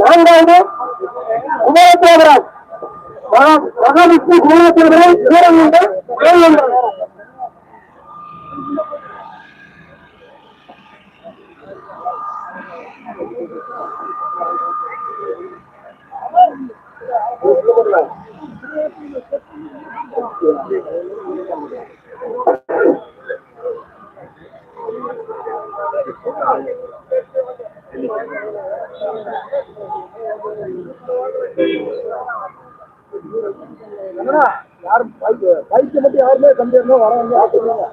நான்காவது குமாரத்தேவராஜ் மகாவிஷ்ணு குமாரத்தேவராஜ் வீரம் உண்டு வேல் உண்டு யாரும் பைக் பைக்கு மட்டும் யாருமே கம்பேர்னா வரவங்க சொல்லுங்க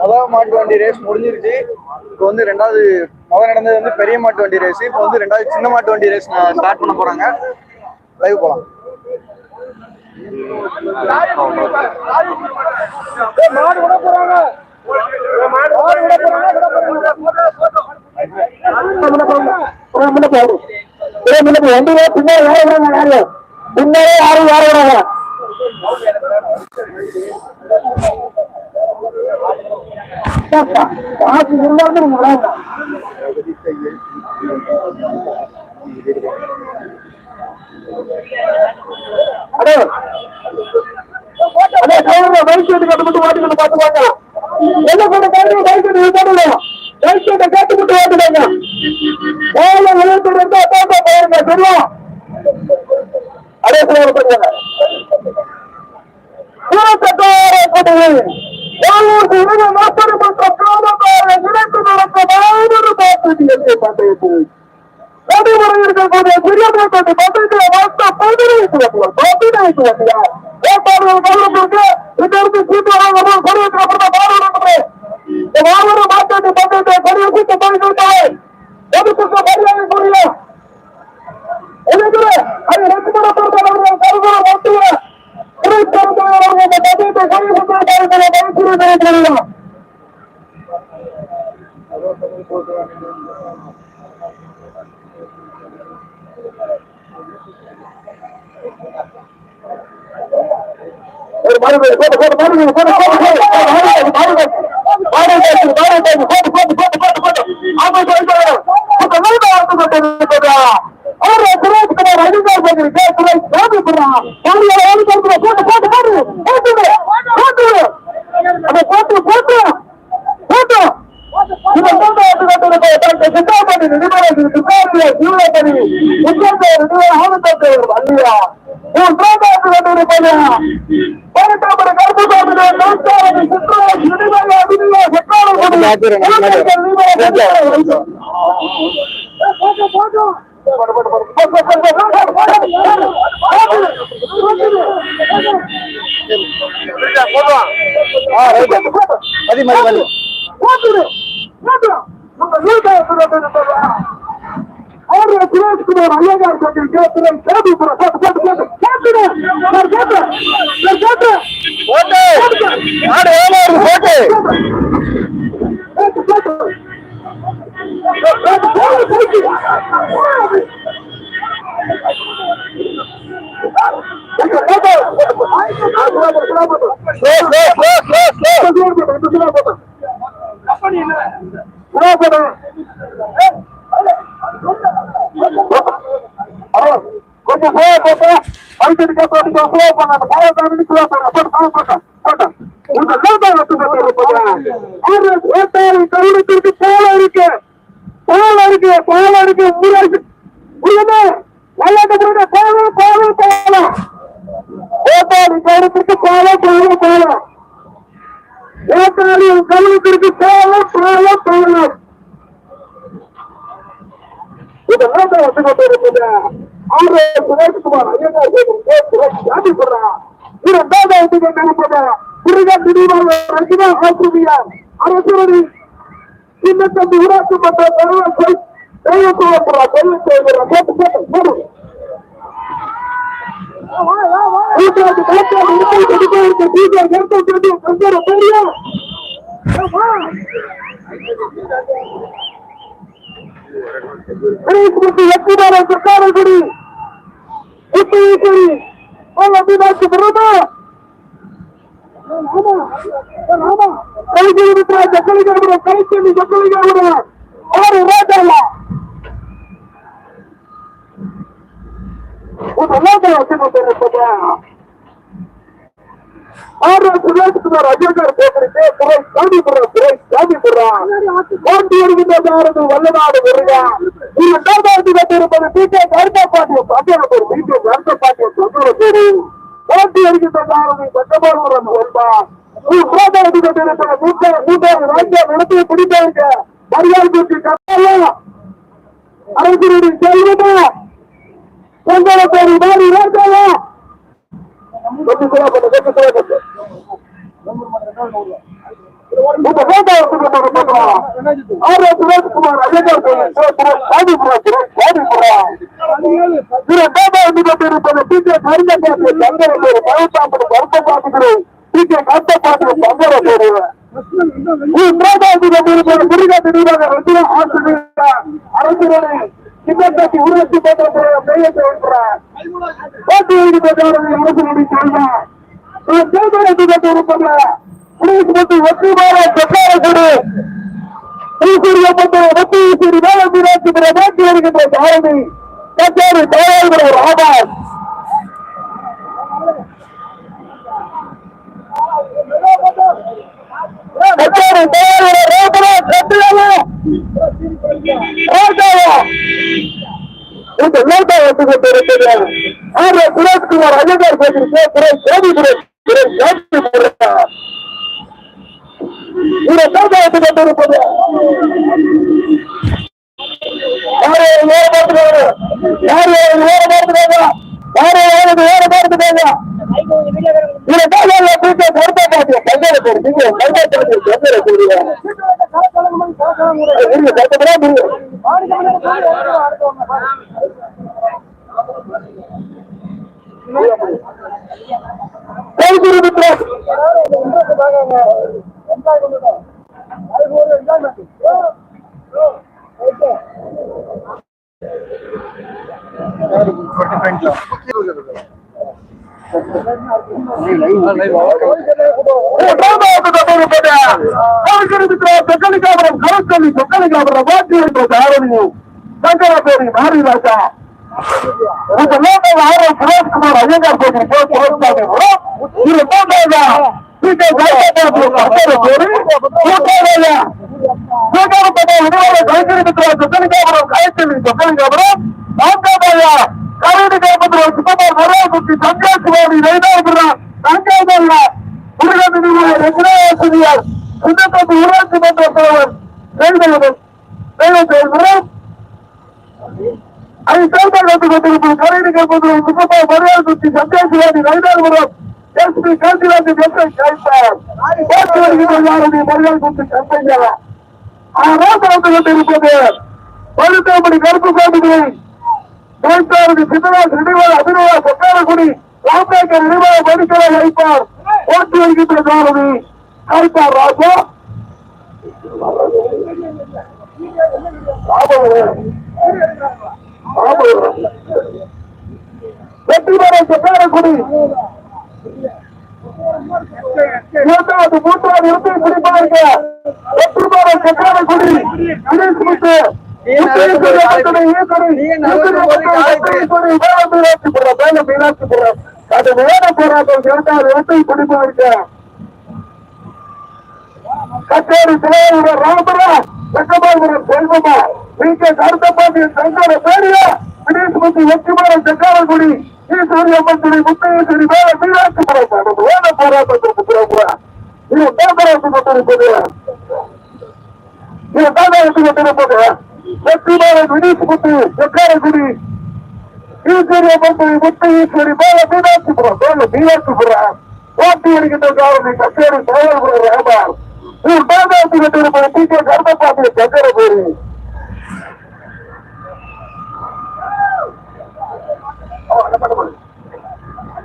முதல் மாட்டு வண்டி ரேஸ் முடிஞ்சிருச்சு இப்போ வந்து ரெண்டாவது முதல் நடந்தது வந்து பெரிய மாட்டு வண்டி ரேஸ் இப்போ வந்து ரெண்டாவது சின்ன மாட்டு வண்டி ரேஸ் ஸ்டார்ட் பண்ண போறாங்க. லைவ் போலாம். மாடு விட போறாங்க மாடு விட போறாங்க விட போறாங்க பின்னாடி விடுறாங்க யாரு? பின்னாடி யாரும் யார விடுறாங்க காசு இருந்தாலும் நீங்க விடாங்க அடே அடே டிரைவர் பைக் ஷீட் கட்டு மட்டும் மாட்டிக்கிட்டு பாத்துவாங்க என்ன பண்ண கைது பைக் ஷீட் போடணும் பைக் ஷீட்டை கேட்டு மட்டும் ஓட்டுவாங்க வேலை எழுத்து இருந்தா போட்டோ பாருங்க. தெரியும் அடே சொல்லுங்க பண்ணுங்க கூறத்தக்கார கொடை வாழ்வுக்கு இணைய இணைத்து நடத்த மாபெரும் பாட்டுக்கு பந்தயத்தில் நடைமுறை இருக்கக்கூடிய பெரிய போட்டி பந்தயத்தில் வாஸ்தா பதினைந்து வந்தார் பதினைந்து வேட்பாளர்கள் கவனத்திற்கு இங்கிருந்து சீட்டு வழங்கவும் கொடியேற்றப்பட்ட பாராளுமன்ற இந்த மாபெரும் மாட்டாட்டு பந்தயத்தை கொடியேற்றி போய்விட்டார் எதுக்கு மரியாதை கூறிய எனவே அது ரெண்டு மணப்பொருத்தவர்கள் கருவூர மத்திய துணைத்தரந்தவர்கள் இந்த பந்தயத்தை கொடியேற்றி போய்விட்டார் ஒரு மருந்து போட்டு போட்டு மருந்து போட்டு போட்டு போட்டு மருந்து மருந்து மருந்து போட்டு போட்டு போட்டு போட்டு போட்டு ஆமா சொல்லுங்க இப்ப மருந்து வந்து கொண்டு போடுறா அவரு சுரேஷ் குமார் அதிகாரி பேசுறீங்க சுரேஷ் போட்டு போடுறா அவரு ஓடி போட்டு போட்டு போட்டு போட்டு போட்டு போட்டு அதை போட்டு போட்டு போட்டு இந்த மூன்று ஆண்டு சித்தாபதி நிபுணர் சித்தாபிய சூழப்படி உச்சந்த ஆனந்தத்தை அல்லையா உன் மூன்றாவது கொண்டிருப்பது பரட்டாபடி கருப்பு சாப்பிட நூற்றாவது சித்தாபதி நிபுணர் அபிநய மதி மதி மதி அவருடைய சுரேஷ்குமார் ஐயங்கார் கோட்டில் கேட்கிறேன் கேபி போட்டு போட்டு போட்டு கேட்கிறேன் நான் கேட்கிறேன் நான் கேட்கிறேன் போட்டு. ஏமா இருக்கு போட்டு. கேட்டு கேட்டு கேட்டு போடு போட்டு slow slow slow slow slow கொஞ்சம் போய போட்டு அடிக்கடி போட்டு ஸ்லோ பண்ணாங்க போய பண்ணி ஸ்லோ பண்ண போட்டு போட்டு போட்டு போட்டு இந்த லேட்டா வச்சு வேட்டாளி கருணத்திற்கு போல இருக்கு போல இருக்கு போல இருக்கு ஊராட்சி புரியுது விளையாட்டு புரியுது போல போல போல வேட்டாளி கருணத்திற்கு போல போல போல வேட்டாளி கருணத்திற்கு போல போல போல இதெல்லாம் தான் வந்து கொண்டு இருக்குது ஆறு சுரேஷ்குமார் ஐயங்கார் சாமி சொல்றான் இரண்டாவது வந்து கொண்டு இருப்பது முருகன் நினைவாக ரஜினா ஆசிரியா அரசு சின்னத்தம்பி ஊராட்சி மன்ற தலைவர் தெய்வத்துவப்படுறா தெய்வத்துவப்படுறா போட்டு போட்டு போடு நூற்றாண்டு சொல்லி வெற்றிமாறன் சர்க்காரகுடி மீனாட்சி பிரதா கலிக்கிற ஜக்கலிக்கிற கலிச்சொல்லி ஜக்கலிக்கிற ஆறு ராஜாலா ஒரு லாபம் வச்சுட்டு ஆறு சுரேஷ்குமார் அஜயகர் போட்டிருக்கு துறை சாமிபுரம் துறை சாமிபுரம் போட்டி வருகின்றது வல்லநாடு வருகா இரண்டாவது கட்டிருப்பது பி கே கருத்தாப்பாட்டியம் சந்திரபூர் பி கே கருத்தாப்பாட்டியம் சந்திரபூர் போட்டி வருகின்றது பச்சபாபுரம் ஒன்பா மூன்றாவது கட்டிருப்பது மூன்றாவது மூன்றாவது ராஜ்யம் நடத்தி பிடிப்பாங்க மரியாதை குறித்து கட்டாயம் செல்வமா? பொங்கலை பேரி மாறி ராஜாவா கொஞ்சம் கூட பண்ணு, கொஞ்சம் கூட பண்ணு. இந்த வேண்டாம் ஆறு சுரேஷ்குமார் அஜயகார் சாதிபுரம் சாதிபுரம் தங்கரப்பேரு பழத்தாம்பரம் கருத்தப்பாட்டுகிறேன் டி கே தங்கரப்பேரு மூன்றாவது இருப்பது முருகன் நினைவாக ரத்தின ஆசிரியர் அரசுகளை சின்னத்தி ஊராட்சி மன்ற பெயர் சொல்றார் போட்டி எழுதிப்பட்டார்கள் அரசுடைய சொல்றார் தேர்தல் இருப்பது புலிஸ் மற்றும் வெற்றி மாற செக்காரக்குடி பூசூரியப்பட்ட வெற்றி சீரி மேல மீனாட்சி மாற்றி வருகின்ற தாரணி கச்சேரி தயாரிகள் ஆபாஸ் கச்சேரி தயாரிகள் ரோபரா கட்டியாவா ராஜாவா இந்த லோட்டா வந்து கொண்டிருக்கிறார் ஆர் சுரேஷ்குமார் அஜயகார் பேசியிருக்கே துறை சேதிபுரை துறை சேதிபுரை இதை கொண்டிருப்பது யாரு வேற பார்த்துக்காரு கருத்தா பாத்தியா இருங்க கட்டப்படா இருங்க கைகுருவித்ரன் சொக்கலிகாபுரம் கரத்தொல்லி சொக்கலிகாபுரம் வாக்கு என்ற தாரணியும் சங்கரபேரி மாரி ராஜா இந்த லோகல் ஆரம் சுரேஷ்குமார் ஐயங்கார் கோவில் போய் புரஸ்காரம் இது மூன்றாவதா சீக்கிரம் சங்கரபேரி மூன்றாவதா சங்கரப்பட்ட விடுதலை கைத்தறிவிக்கிற ஊராட்சி மன்ற தலைவர் செயல்படுவர் செயல்படுவர் அதை செயல்பாடு வந்து கொண்டிருக்கும். கரடி காப்பத்தில் சுத்தமார் மரியாதை சந்தியாசிவாமி நைதாபுரம் எஸ்பி காந்திராஜ் எஸ்ஐ கைப்பார் போட்டி வருகின்ற மரியாதை குறித்து கம்பெனியா ஆனால் வந்து கொண்டிருப்பது. பழுத்தாமணி கருப்பு சாமிகளை கோய்த்தாரதி சித்தராஜ் நினைவாக அபிநயா சொக்காரகுடி ராமேக்கர் நினைவாக மணிக்கலை அழைப்பார். போட்டி வருகின்ற சாரதி அழைப்பார் ராஜா. வெற்றிமலை சொக்காரகுடி இரண்டாவது மூன்றாவது இருந்து பிடிப்பாங்க வெற்றிமலை சொக்காரகுடி தினேஷ் முத்து கச்சேரி தலைவர் ராமரா சக்கபாபுரம் செல்வமா வி கே கருத்தப்பாண்டியன் சங்கர பேரியா தினேஷ்மதி வெற்றிமாற சக்காரகுடி துணை முத்தையேஸ்வரி மேல மீனாட்சிபுரம் வேத போராட்டத்திற்கு பிறகு இது போராட்டம் கொண்டிருப்பது. இது தாண்டாட்டு கொண்டிருப்பது. வெற்றிமாறன் வினீஷ்முத்து சக்காரகுடி ஈஸ்வரி துணை முத்தையேஸ்வரி மேல மீனாட்சிபுரம் மேல மீனாட்சிபுரம் போட்டி வருகின்ற காரணி கச்சேரி தலைவர் ராமார் இது தாண்டாட்டு கொண்டிருப்பது டி கே கருத்தப்பாண்டியன் சக்கரபேரி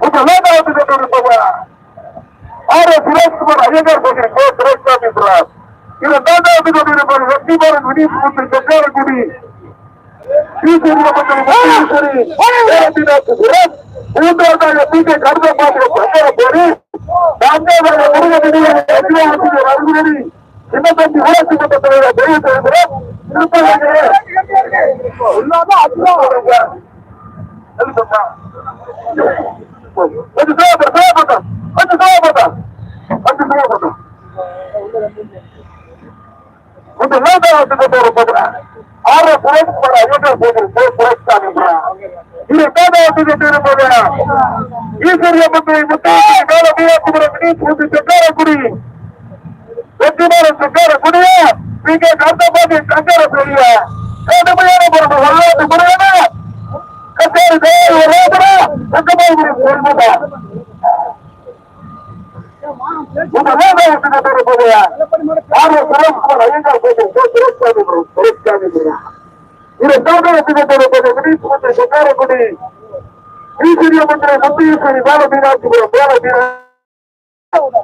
இந்த வேதாவத்து கொண்டிருப்பவர் ஆர் எஸ் சுரேஷ்குமார் ஐயங்கார் போகிறேன் கோ சுரேஷ்காமி என்றார் இது வேதாவத்து கொண்டிருப்பவர் முத்து சக்காரக்குடி மூன்றாவதாக பி கே கருதப்பாட்டு சக்கர போரி நான்காவது முருகனடியை எதிரே ஆசிரியர் வருகிறடி இன்னத்தம்பி ஊராட்சி மன்ற தலைவர் தெரிவித்திருக்கிறோம் கொஞ்சம் தேவைப்படும் தேவைப்பட்டோம் கொஞ்சம் தேவைப்பட்டோம் கொஞ்சம் தேவைப்பட்டோம் இந்த லோகாவத்துக்கு போற போகிறேன் ஆறு புரட்சி போற ஐயோ போகிறது புரட்சி இது லோகாவத்துக்கு இருப்பது ஈஸ்வரிய மந்திரி முத்தாசி மேல மீனாட்சிபுர மினிஸ்ட்ரி சக்காரக்குடி வெற்றிமாற சக்காரக்குடிய நீங்க கர்த்தபாதி சக்கார பெரிய கடுமையான பொறுப்பு வரலாற்று முறையான கச்சேரி தேவை ரோதரா சக்கமாதிரி பொறுப்புதான் இந்த லோகாவத்துக்கு இருப்பது ஆறு சுரேஷ்குமார் ஐயங்கார் போட்டு சுரேஷ்காமி சுரேஷ்காமி இது லோகாவத்துக்கு இருப்பது மினிஸ்ட்ரி சக்காரக்குடி ஈஸ்வரிய மந்திரி முத்தீஸ்வரி மேல மீனாட்சிபுரம் மேல மீனா ஒரு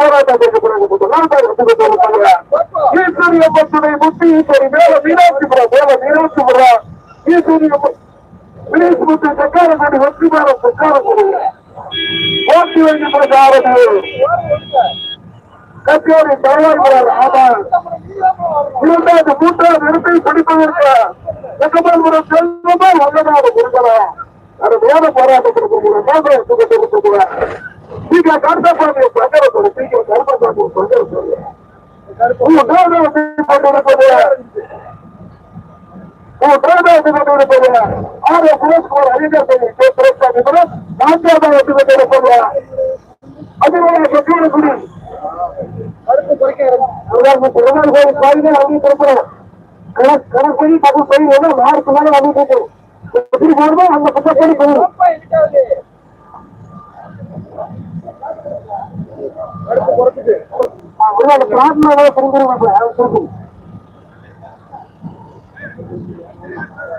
போராட்டத்திற்கு பிறகு முத்தி ஈஸ்வரி மேல மீனாட்சிபுரம் மேல மீனாட்சிபுரம் ஈஸ்வரிய வினேஷ் முத்து சக்காரக்குடி வெற்றிமாறன் சக்காரக்குடி போட்டி வைக்கப்பட்ட ஆரம்பி கச்சேரி தலைவர் ஆமாம் இரண்டாவது மூன்றாவது இடத்தை பிடிப்பதற்கு வெங்கமேல்புரம் செல்வமே வல்லநாடு கொடுக்கலாம் அது வேத போராட்டத்திற்கு இருக்கிறேன் நீங்க கருத்தப்பாடு சங்கரத்தோடு சீக்கிரம் கருத்தப்பாடு சங்கரத்தோடு உங்க தேவதை கொண்டிருப்பது உங்க தேவதை கொண்டிருப்பது ஆறு சுரேஷ்குமார் அதிகாரி பிரஸ்தாபிபுரம் நான்காவது வந்து கொண்டிருப்பது அதிகாரி செட்டியக்குடி கணக்கு பகு போய் நாளுக்கு மேல வந்து எப்படி போடுமோ அந்த பக்கம் போகணும் ஒருவேளை பிரார்த்தனை புரிஞ்சிருவாங்க வந்து கொண்டிருக்கு குடும்பத்தை பதினெட்டு மட்டும் பதினைந்து வண்டிகள் இந்த ஓட்ட வந்து கொண்டிருப்பது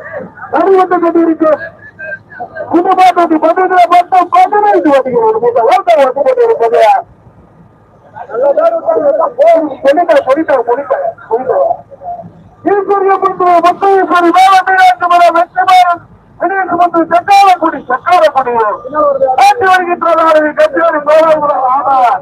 பொலித்த பொலித்த பொலித்த பொலித்த ஈஸ்வரிய மந்திரி முத்தீஸ்வரி மேலமீனாட்சி மர வெற்றிமாறன் மந்திரி சக்காரக்குடி சக்காரக்குடி ஆட்சி வருகின்ற நாடு கச்சேரி மேலாபுரம் ஆனார்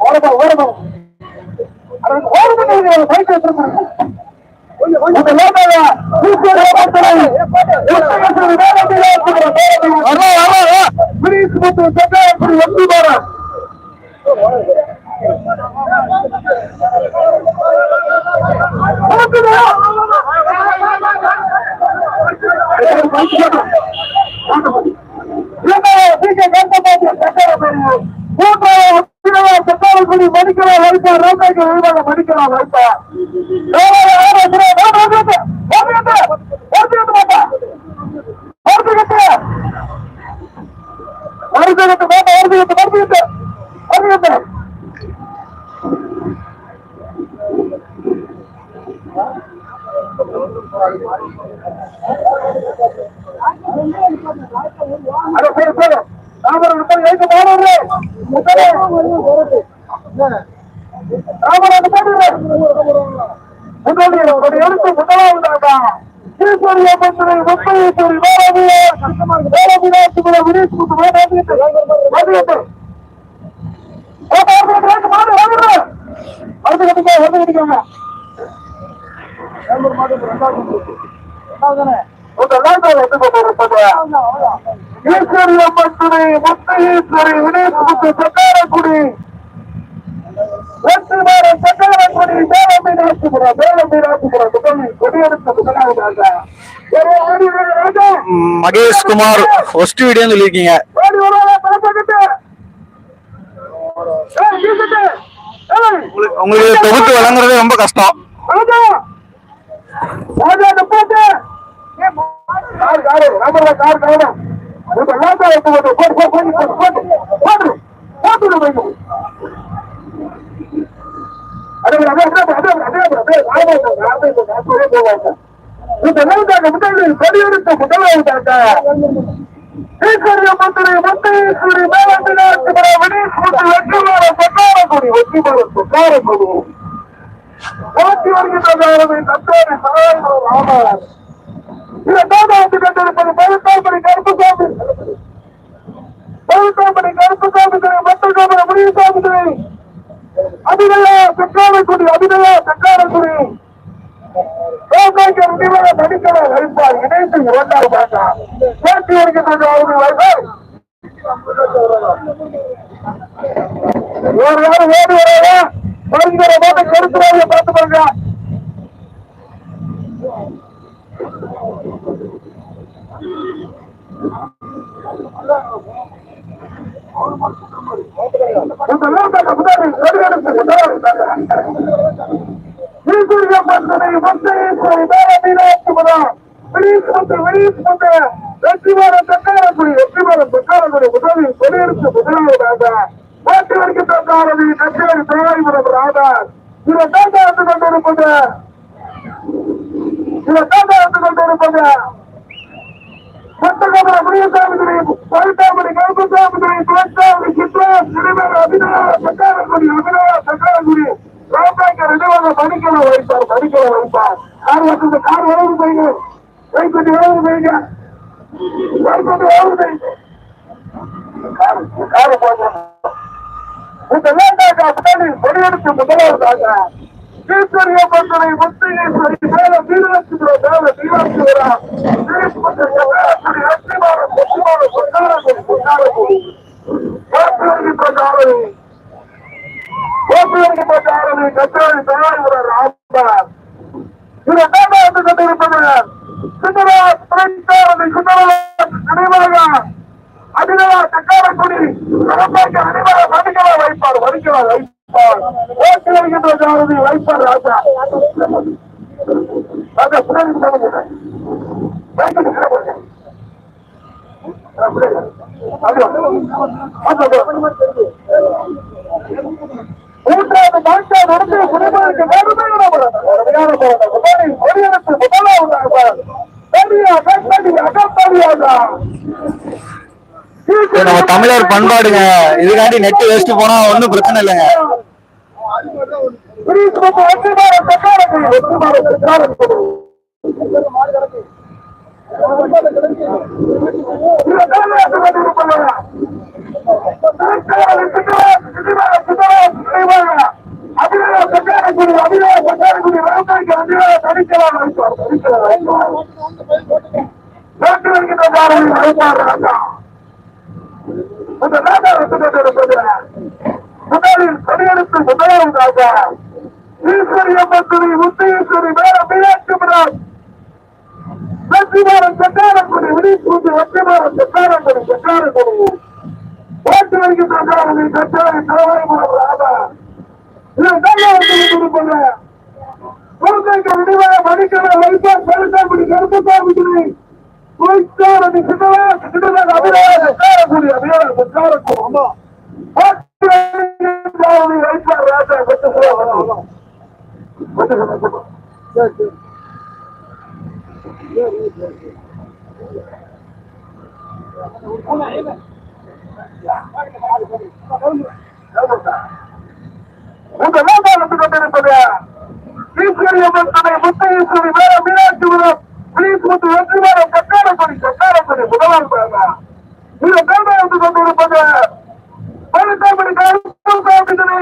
ஓரமா ஓரமா ஓரமா சைக்கிள் வச்சிருக்காங்க இந்த லோகாவா ஈஸ்வரிய மந்திரி முத்தீஸ்வரி மேலமீனாட்சி வினீத் முத்து சக்காரக்குடி வெற்றிமாறன் மணிக்கலாம் வைப்பா ரோட்டைக்கு உருவாக மணிக்கலாம் வைப்பா மருந்துகட்டு மாட்டா மருந்துகட்டு மருந்துகட்டு மருந்துகட்டு அட சரி சரி ராமர் முப்பது வைக்க மாணவர்களே ராமர் அந்த முன்னாடி ஒரு எழுத்து முதலாவதாக ஈஸ்வரிய மந்திரி முப்பதீஸ்வரி மகேஷ்குமார் ஃபர்ஸ்ட் வீடியோன்னு சொல்லியிருக்கீங்க உங்களுக்கு தொகுத்து வழங்குறது ரொம்ப கஷ்டம் அதான் இந்த மூன்றாக முதலில் கொடியெடுத்த முதலாவதாக ஈஸ்வரிய மந்திரி முத்தீஸ்வரி மேலத்தினார் வினீஸ்வரி வெற்றிமாற சொக்காரக்குடி வெற்றிமாற சொக்காரக்குடி போட்டி வருகின்றவர்களை தத்தோடு சகாயம் ஆமார் இரண்டாவது வந்து கொண்டிருப்பது பழுத்தாம்படி கருப்புசாமி பழுத்தாம்படி கருப்புசாமி மட்டக்காமர முனியசாமி அபிநயா சக்காரக்குடி அபிநயா சக்காரக்குடி மன்னிக்கணும் வைப்பார் இணைத்து இரண்டாவது பார்க்கலாம் சேர்த்து இருக்கின்ற அவர்கள் வைப்பார் ஒரு நாள் ஓடி வராதா மருந்துகிற போட்டு கருத்துறாங்க பார்த்து பாருங்க. இருக்கிறார் திருப்பரியப்பட்டனை முத்திகேஸ்வரி மேல வீரலட்சுமி மேல வீராட்சிவரா திருப்பத்தனை லட்சுமான முக்கியமான கொண்டாடங்கள் கொண்டாடக்கூடும் கோப்பிலங்கி பிரகாரணி கோப்பிலங்கி பிரகாரணி கத்திராணி தயாரிக்கிறார் ராமர் இந்த வேண்டாம் கட்டிருப்பவர் சுந்தரா துணைச்சாரணி சுந்தரா நினைவாக அதுதான் தக்காரக்குடி நடப்பாக்க அனைவரை வடிகளா வைப்பார் வடிகளா வைப்பார். ஓட்டு வருகின்ற ஜாதி வைப்பார் ராஜா. ராஜா பின்னாடி மூன்றாவது மாற்ற நடந்து குடிமகனுக்கு வேறுமையான போராட்டம் கொடியரசு முதலாவது நம்ம தமிழர் பண்பாடுங்க. இதுக்காண்டி நெட் வேஸ்ட் போனா ஒன்றும் பிரச்சனை இல்லைங்க. கிரீஸ்மஸ் இந்த ராஜா விட்டுக்கொண்டிருப்பது முதலில் கொடியெடுத்து முதலாவதாக ஈஸ்வரி அம்பத்திரி முத்தீஸ்வரி மேல மீனாட்சிபுரம் லட்சுமாரம் செட்டாரங்குடி விழிப்பூச்சி லட்சுமாரம் செட்டாரங்குடி செட்டாரங்குடி ஓட்டு வைக்கின்றார்கள் கச்சாரி தலைவரைமுறை ராஜா. இதன் தலைவர் வந்து கொண்டிருப்பது குழந்தைங்க விடுவாக மணிக்கிற வைப்பார் பெருசாமி கருப்பசாமி பொய்த்தாரதி சின்னவர் சின்னவர் அபிநயம் சேரக்கூடிய அபிநயம் பொற்காரக்கும் அம்மா உங்க வேண்டாம் கொண்டிருப்பது முத்தையீஸ்வரி வேற மீனாட்சி விடம் ಪ್ಲೀಸ್ ಒಂದು ಯೋಜನೆ ಸರ್ಕಾರ ಕೊಡಿ ಸರ್ಕಾರ ಕೊಡಿ ಬುಧವಾರ ಬೇಡ ನೀವು ಬೇಡ ಎಂದುಕೊಂಡು ಬಗ್ಗೆ ಬಳಿತಾಬಿಡಿ ಕಾಯ್ದಿದ್ದೀನಿ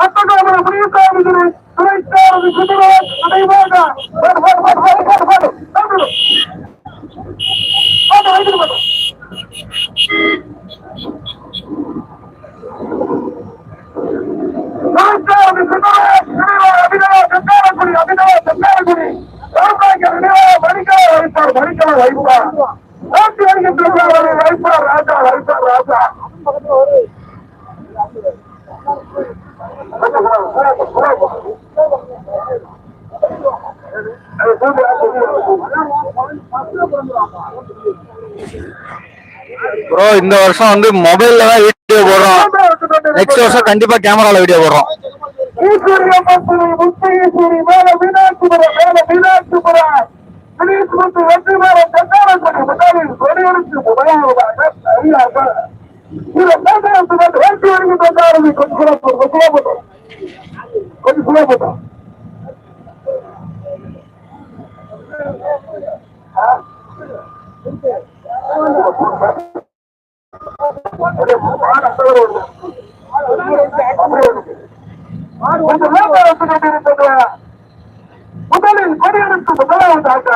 ಹತ್ತುಗಾಮನ ಕುಡಿಯುತ್ತಾ ಇದ್ದೀನಿ ಸುರಕ್ಷಾರದು ಗುಜರಾತ್ ನಡೆಯುವಾಗ ಬಡ ಬಡ ಬಡ ಬಡ ಬಡ ಬಡ ಬಂದರು ಬಂದು ಐದು ಬಂದು ಸುರಕ್ಷಾರದು ಗುಜರಾತ್ ನಡೆಯುವಾಗ ಅಭಿನವ ಸರ್ಕಾರ ಕೊಡಿ ಅಭಿನವ நினைவாக வைப்பா. ஓட்டி வருகின்ற காரணி வைப்பா ராஜா வைப்பா ராஜா. ப்ரோ இந்த வருஷம் வந்து மொபைல்ல தான் வீடியோ போடுறோம். நெக்ஸ்ட் வருஷம் கண்டிப்பா கேமரால வீடியோ போடுறோம் ஈஸ்வரிய பத்திரி முத்தீஸ்வரி மேல மீனாட்சிபுரம் மேல மீனாட்சிபுரம் திடீர் வந்து வெற்றி மேல கட்டாரப்படி முதலில் கொடியெடுத்து முதலாவதாக சரியாக இதை பேசுறது வந்து வெற்றி வரைக்கும் கொண்டாடுது கொஞ்சம் சுலபம் கொஞ்சம் சுலபம் கொஞ்சம் சுலபம் முதலில் கொடியெடுத்து முதலாவதாக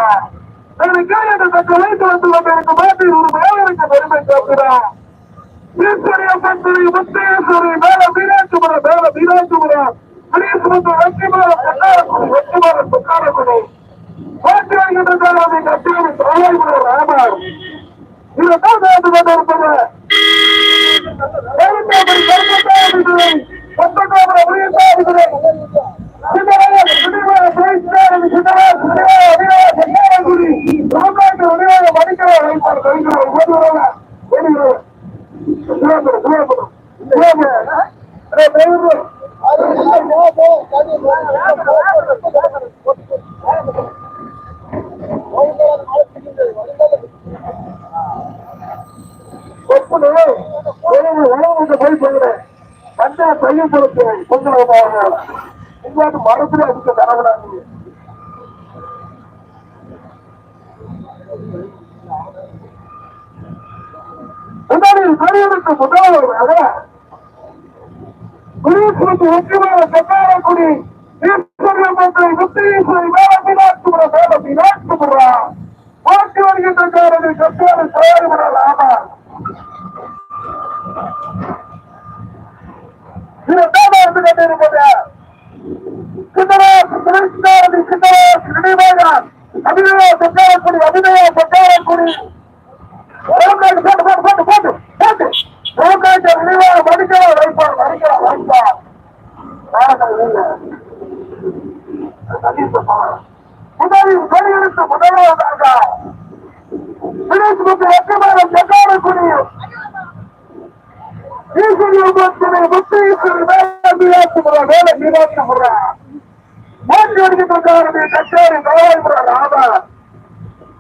தன்னை கேட்டு தக்க வைத்து வந்து கொண்டிருக்கும் மாட்டில் ஒரு மேலருக்கு பெருமை சேர்க்கிறார். ஈஸ்வரிய பந்திரி முத்தேஸ்வரி மேல மீனாட்சிபுரம் மேல மீனாட்சிபுரம். மணீஸ்வரத்து வெற்றிமாற பொன்னாரக்குடி வெற்றிமாற பொன்னாரக்குடி மாற்றி வருகின்ற காலம் ராமர். இதைத்தான் சேர்ந்து கொண்டிருப்பது கருத்தாபுரி கருத்தாபுரி வந்தா பையன் கொடுத்து பொங்கல் போவாங்க இங்காட்டு மரத்துல பெரியவருக்கு முதல்வராக குருசுக்கு முக்கியமான சட்டாரக்குடி ஈஸ்வரிய மந்திரி முத்தீஸ்வரி மேல மீனாட்சிபுர மேல மீனாட்சிபுரா மாற்றி வருகின்ற காரணி கட்டாரி தயாரிபுரம் ஆமா இதைத்தான் வந்து கொண்டிருப்பது சித்தராஸ் கிருஷ்ணாரதி சித்தராஸ் நினைவாக அபிநயா சட்டாரக்குடி அபிநயா சட்டாரக்குடி போட்டு போட்டு போட்டு போட்டு போட்டு போட்டு நினைவாக மடிக்கலாம் வைப்பார் மடிக்கலாம் வைப்பார் முதலில் வெளியெடுத்து முதல்வராக தினேஷ்முத்து வெற்றிமாறன் சட்டாரக்குடி ஈஸ்வரிய பக்தனை முத்தீஸ்வரி மேல மீனாட்சிபுர காரணி கச்சேரி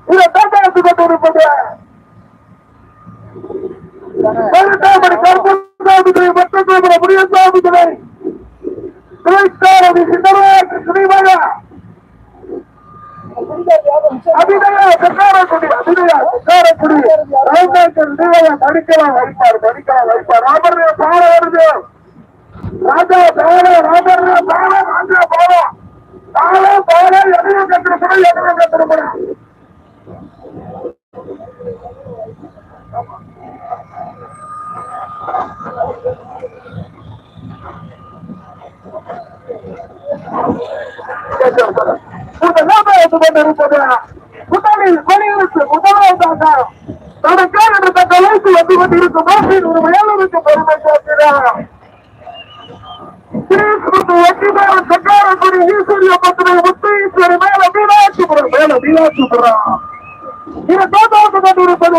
இதை கொண்டிருப்பது கருத்தாமணி முடியசாமிகளை கிரைஸ்தாரதி சிந்தராஜ் ஸ்ரீமகா அபிநயா சக்காரக்குடி அபிநயா சக்காரக்குடி ராமநாயக்கர் நீவையா மடிக்கலாம் வைப்பார் மடிக்கலாம் வைப்பார் ராமர் பாட வருது ராஜா பாட ராமர் பாட ராஜா பாட பாட பாட எதிரும் கத்திரப்படும் எதிரும் கத்திரப்படும் முதலில் வெளியிருக்கு முதலாவதாக தனக்கான என்ற கலைக்கு வந்து கொண்டிருக்கும் நாட்டின் ஒரு மேலருக்கு பெருமை சேர்க்கிறார் ஸ்ரீஸ்மிருதி சக்காரக்குடி ஈஸ்வரிய பத்திரை முத்தீஸ்வரி மேல மீனாட்சிபுரம் மேல மீனாட்சிபுரம் இது தோட்டாட்டு கொண்டிருப்பது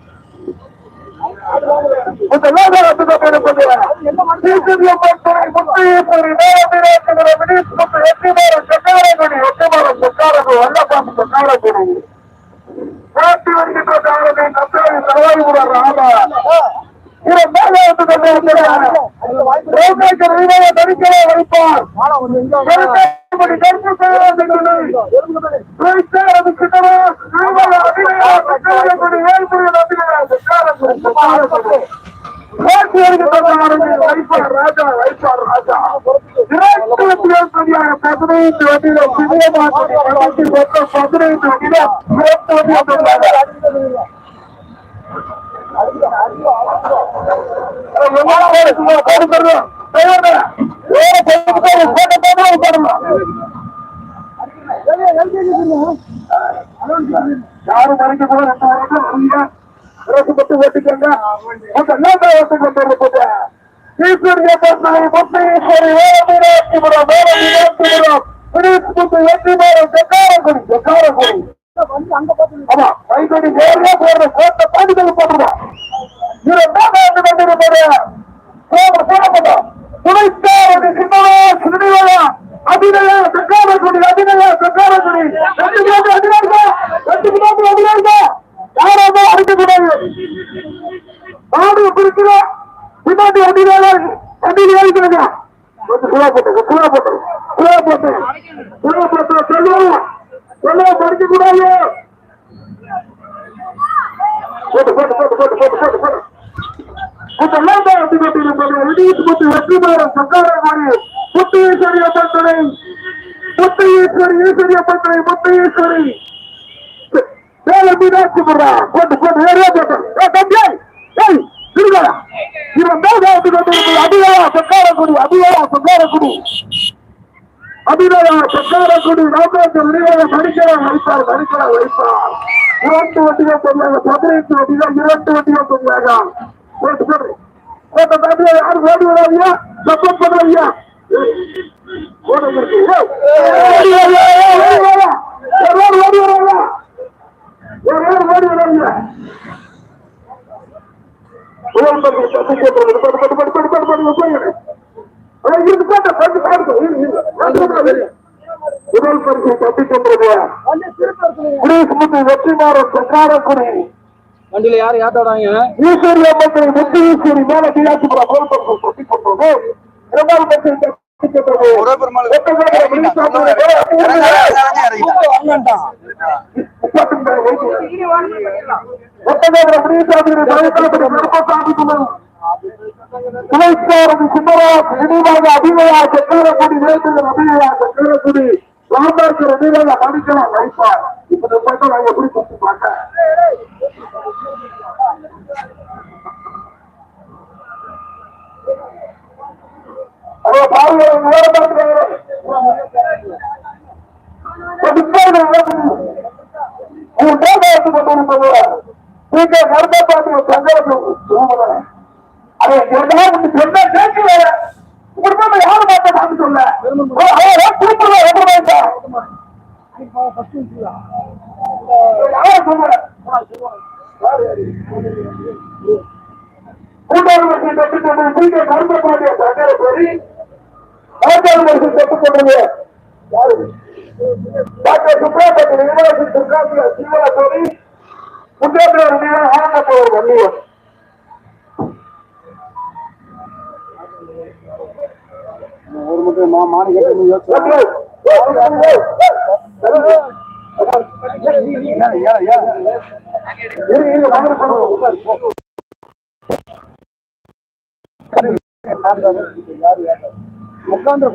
இந்த வேதனை எப்படி கொடுக்கிறார்? இந்த வேதனை எப்படி கொடுக்கிறார்? சீக்கிரம் பக்தரை முத்தையப்பரை வேதனை வினீத் முத்து வருகின்ற காலத்தை கத்தரை தலைவர் ராம தடுக்கவே வைப்பார். ராஜா வைப்பார் ராஜா. பதினைந்து வண்டியில பதினைந்து வண்டியில வண்டியாக யாரும் மறைக்க கூட ரெண்டு வரைக்கும் வரீங்க அரசு மட்டும் ஓட்டிக்கோங்க அந்த நாட்டை ஓட்டிக்கொண்டு போட்டு ஈஸ்வரிய பத்மனை முத்தையீஸ்வரி வேலமீனாட்சிபுரம் வேலமீனாட்சிபுரம் வினீத் வெற்றிமாறன் செக்காரக்குடி செக்காரக்குடி ஆமா கைதடி நேரே போடுற கோட்டை பாண்டிகள் போடுறோம் இரண்டாவது வந்திருப்பது சோம சோமபதா துணைச்சாரதி சின்னவா சிறுநிலையா அபிநய சக்காரக்குடி அபிநய சக்காரக்குடி ரெண்டு கிலோமீட்டர் அதிகாரிங்க ரெண்டு கிலோமீட்டர் அதிகாரிங்க யாராவது அடிக்கக்கூடாது நாடு பின்னாடி கொஞ்சம் சுழா போட்டு சுழா போட்டு சுழா போட்டு சுழா போட்டு சொல்லுவோம் சொல்லுவோம் படிக்க கூடாது போட்டு போட்டு போட்டு போட்டு போட்டு போட்டு. போட்டு அதெல்லாம் தான் வந்து முத்தையேஸ்வரி அப்பந்தனை முத்தையேஸ்வரி ஈஸ்வரி முத்தையேஸ்வரி வேலை மீனாட்சி போடுறா. போட்டு போட்டு ஏறியா போட்டு. ஏ ஏய் திருடா இவன் தான் வந்து கொண்டிருப்பது அதிகாரா சங்காரக்குடி அதிகாரா சங்காரக்குடி அபிநயா சக்காரக்குடி ராமேந்திர விரிவாக மடிக்கலாம் வைப்பார் மடிக்கலாம் வைப்பார் இரண்டு வண்டிகள் சொன்னாங்க பதினைந்து வண்டிகள் இரண்டு வண்டிகள் சொன்னாங்க போட்டு போட்டு போட்ட தாண்டியா யாரும் ஓடி வராதியா சப்போர்ட் பண்ணுவாங்க ஓடி வராங்க ஓடி வராங்க முதல் பரிசு தப்பிச் சென்றது வெற்றிமாறன் சக்காரக்குடி வண்டியில யாரு ஏத்தாடாங்க ஈஸ்வரி அம்மன் முத்து ஈஸ்வரி மேல மீனாட்சிபுரம் முதல் பரிசு தப்பிச் சென்றது இரண்டாவது பரிசு ஒட்டகோபுரம் முனிசாமி ஒட்டகோபுரம் முனிசாமி விருப்பசாமி துணைச்சாரதி சிம்மராஜ் நினைவாக அபிநயா சக்கரக்குடி வேண்டுதல் அபிநயா சக்கரக்குடி ராமேஸ்வர நினைவாக மணிக்கலாம் வைப்பார் இப்ப மட்டும் நான் எப்படி கொடுத்து மாட்டேன் அதோ பாருங்க விவரம் பார்த்துக்கோங்க யாரு டாக்டர் சுப்ரமணிய யூனிவர்சிட்டி திருக்காசில சீவா சோழி முன்னேற்ற ஆனந்தப்பவர் வள்ளுவர் ஒரு மட்டும் மாநில உட்காந்து